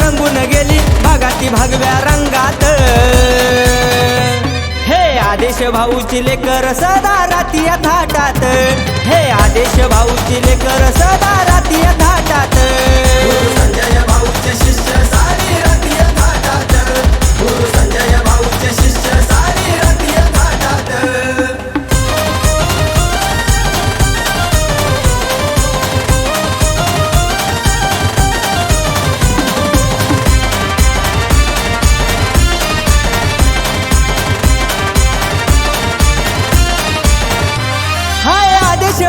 रंगून गेली. भागाती भागव्या रंगात. हे आदेश भाऊची लेकर सदा राती थाटात. हे आदेश भाऊची लेकर सदा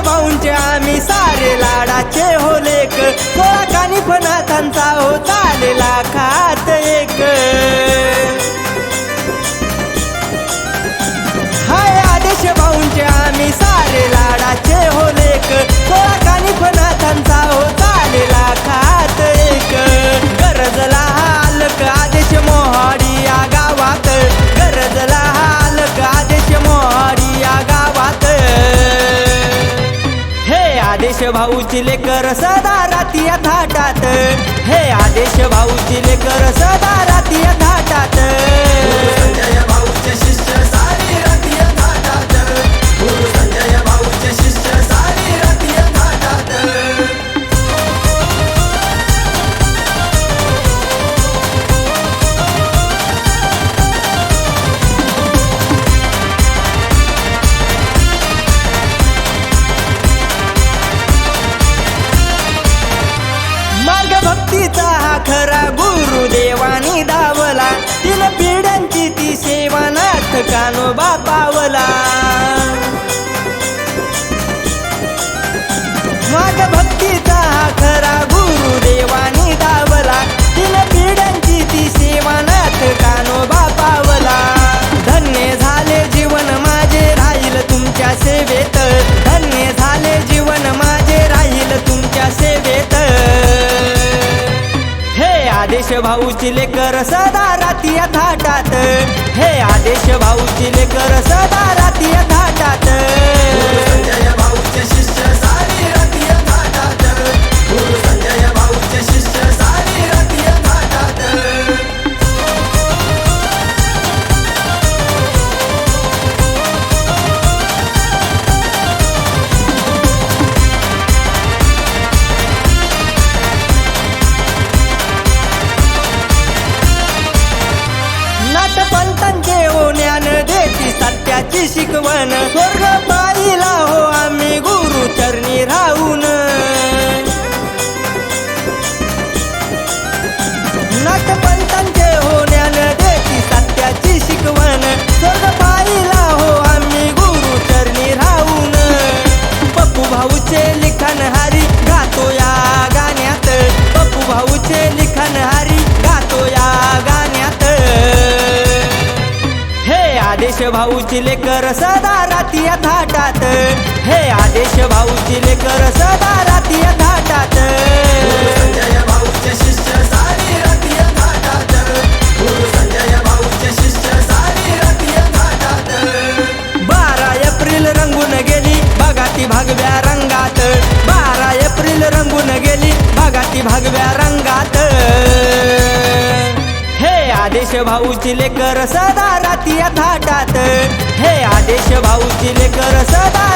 भाऊंचे आम्ही सारे लाडाचे हो लेक थोडा कानी फणातांचा हो चालेला खात एक. हाय आदेश भाऊंचे आम्ही सारे लाडाचे हो लेक थोडा कानी फणातांचा हो चालेला आदेश भाऊची लेकर सदा राती थाटात. हे आदेश भाऊची लेकर सदा राती थाटात. ज्ञानोबा पावला मार्ग भक्तीचा खरा गुरुदेवानी दावला तिन पिढ्यांची ती सेवानाथ कानोबा पावला धन्य झाले जीवन माझे राहील तुमच्या सेवेत. धन्य झाले जीवन माझे आदेश भाऊची लेकर सदा राती थाटात. हे आदेश भाऊची लेकर सदा राती थाटात. Tijuana, por आदेश भाऊची लेकर सदा राती थाटात. हे आदेश भाऊची लेकर सदा राती थाटात. बारा एप्रिल रंगून गेली बघा ती भगव्या रंगात. बारा एप्रिल रंगून गेली बघा ती भगव्या रंगात. आदेश भाऊची लेकर सदा राती थाटात. हे आदेश भाऊची लेकर सदा